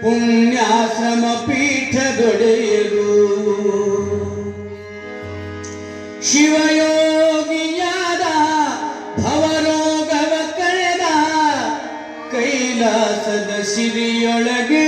ಪುಣ್ಯಾಶ್ರಮ ಪೀಠದೊಡೆಯರು ಶಿವಯೋಗಿಯಾದ ಭವರೋಗವ ಕಳೆದ ಕೈಲಾಸದ ಸಿರಿಯೊಳಗೆ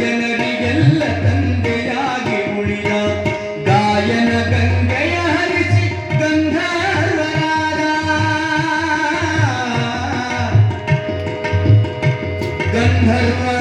ಜನರಿಗೆಲ್ಲ ತಂದೆಯಾಗಿ ಉಳಿದ ಗಾಯನ ಗಂಗೆಯ ಹರಿಸಿ ಗಂಧರ್ವರಾದ ಗಂಧರ್ವ